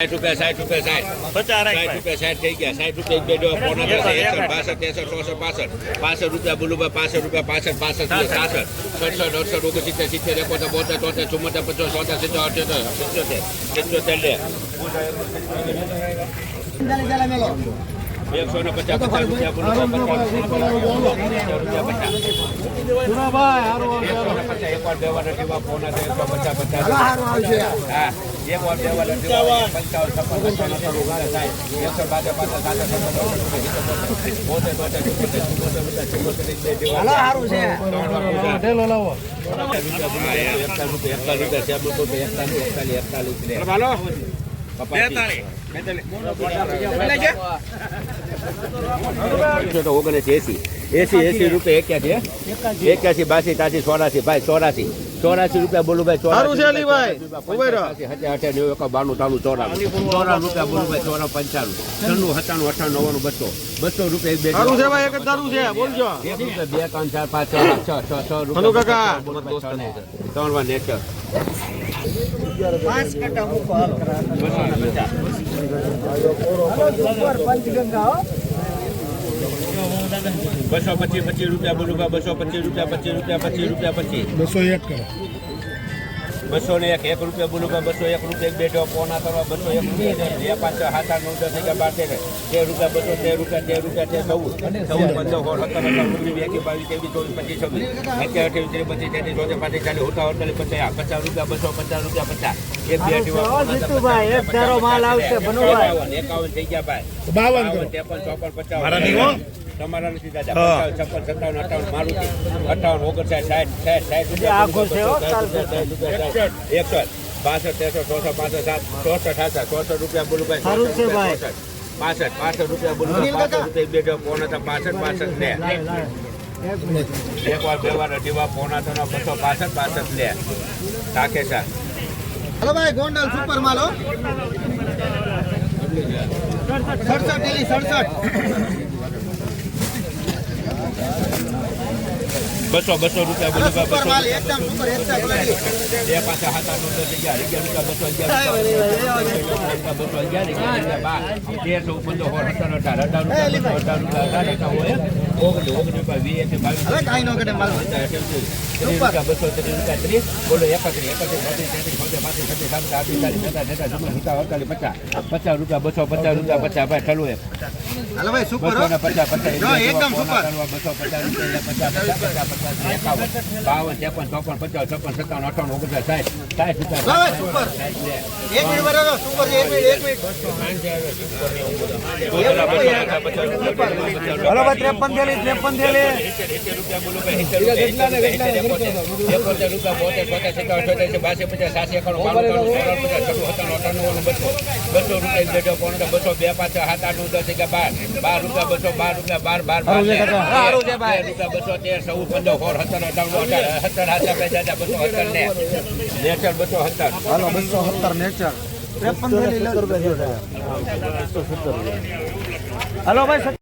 સાઠ રૂપિયા સાઠ રૂપિયા સાઠ. રાખ સાઠ રૂપિયા સાઠ થઈ ગયા. સાઠ રૂપિયા એક બે ડો પોણા ત્રણસો બાસઠ ત્રેસઠ ચોસઠ પાસઠ. પાસઠ રૂપિયા બોલું પાસઠ રૂપિયા પાસઠ પાસઠ સાસઠ. સડસઠ અડસઠ ઓગણસિત્તેર સિત્તેર એકોતેર બોતેર ચોતેર ચુમ્મોતેર પચાસ ચોતેર સિત્તેર અઠ્યોતેર સિત્યોતેર સિત્તોતેર લે. એકસો ને પચાસ પચાસ રૂપિયા બોલું પચાસ રૂપિયા પચાસ એકસો ને પચાસ દેવાના પચાસ પચાસ. હા. એક વાર દેવાના જેવા પંચાવન છપ્પન એકસો બાસઠ પાસઠ સાસઠ સત્તર અઠ્યોતેર ચુમ્મોતેર ચુમ્મોતેર ચુમ્મોતેર એક બે જેવા ત્રણ વાર પૂજા. એકતાલીસ રૂપિયા એકતાલીસ રૂપિયા સેબુ રૂપિયા એકતાલીસ એકતાલીસ એકતાલીસ લે કપાસી. એકસો તો ઓગણસી એસી એસી એસી રૂપિયા એક્યાસી એક્યાસી, બાસી, તાસી ચોરાસી ભાઈ ચોરાસી ચોરાસી રૂપિયા બોલું ભાઈ સારું છે અલીભાઈ. ઊભા રહો. હજાર નેવું એકા બાણું ત્રાણું ચોરાણું. ચોરાણું રૂપિયા બોલું ભાઈ ચોરા પંચાણું. છન્નું સત્તાણું અઠાણું નવાનું બસો. બસો રૂપિયા એક રૂપિયા બે ત્રણ ચાર પાંચ છ છ છ રૂપિયા ત્રણ નેચર. બસો પચીસ પચીસ રૂપિયા બોલું ભાઈ બસો પચીસ રૂપિયા પચીસ રૂપિયા પચીસ રૂપિયા પચીસ. બસો એક કરો. બસો ને એક એક રૂપિયા બોલું ભાઈ બસો એક રૂપિયા એક બે ડો પોના કરવા બસો એક રૂપિયા બે પાંચ સાત આઠ નવ દસ અગિયાર બાર તેર તેર રૂપિયા બસો તેર રૂપિયા તેર રૂપિયા તેર ચૌદ. ચૌદ પંદર સોળ સત્તર અઢાર ઓગણીસ એકી બાવીસ ત્રેવીસ ચોવીસ પચીસ છવ્વીસ અત્યાર અઠ્યાવીસ ત્રીસ પચીસ તેત્રીસ ચોત્રીસ પાંત્રીસ ચાલીસ હોતા અડતાલીસ પચાસ પચાસ રૂપિયા બસો પચાસ રૂપિયા પચાસ. એક બે અઢી. એકાવન થઈ ગયા ભાઈ. બાવન ત્રેપન ચોપન પચાસ મારા નહીં હો. તમારા નથી દાદા. છપ્પન સત્તાવન અઠાવન મારુતિ. અઠાવન ઓગણસાઠ સાઠ સાઠ સાઠ રૂપિયા આખું છે રૂપિયા, સાઠ રૂપિયા, સાઠ. એકસઠ બાસઠ ત્રેસઠ ચોસઠ પાસઠ સાત ચોસઠ અઠાસઠ ચોસઠ રૂપિયા બોલું ભાઈ સારું છે પાસઠ પાસઠ રૂપિયા બોલું ભાઈ પાસઠ રૂપિયા બે જો પોણા હતા પાસઠ પાસઠ લે. એક વાર બે વાર અઢી વાર પોણા થના બસો પાસઠ પાસઠ લે. સર હલો ભાઈ ગોંડલ સુપર માલો સડસઠ સડસઠ. બસો બસો રૂપિયા બોલું બસો બે પાછા હાથ આઠ દસ અગિયાર અગિયાર રૂપિયા બસો અગિયાર બસો અગિયાર અગિયાર બાર તેર ચૌદ પંદર અઢાર અઢાર રૂપિયા અઢાર રૂપિયા અઢાર હોય. પચાસ રૂપિયા બસો પચાસ રૂપિયા પચાસ ભાઈ ઠલું એક હલો ભાઈ સુપર હો પચાસ પચાસ એકદમ સુપર. બસો પચાસ રૂપિયા પચાસ પચાસ પચાસ પચાસ એકાવન બાવન ત્રેપન ચોપન પચાસ છપ્પન સત્તાવન અઠાવન ઓગણસાઠ સાઠ સાઠ રૂપિયા સુપર એક મિનિટ બરાબર સુપર એક મિનિટ એક મિનિટ. હલો ભાઈ ત્રેપન થેલી ત્રેપન થેલી બસો બે પાંચ સાત આઠ નવ દસ અગિયાર બાર. બાર રૂપિયા બસો બાર રૂપિયા બાર બાર બાર. રૂપિયા બસો તેર ચૌદ પંદર સોળ સત્તર અઠાવન અઢાર સત્તર હાથા બે દાદા બસો સત્તર ને. નેચર બસો સત્તર. હાલો બસો સત્તર નેચર. ત્રેપન થેલી લો. હલો ભાઈ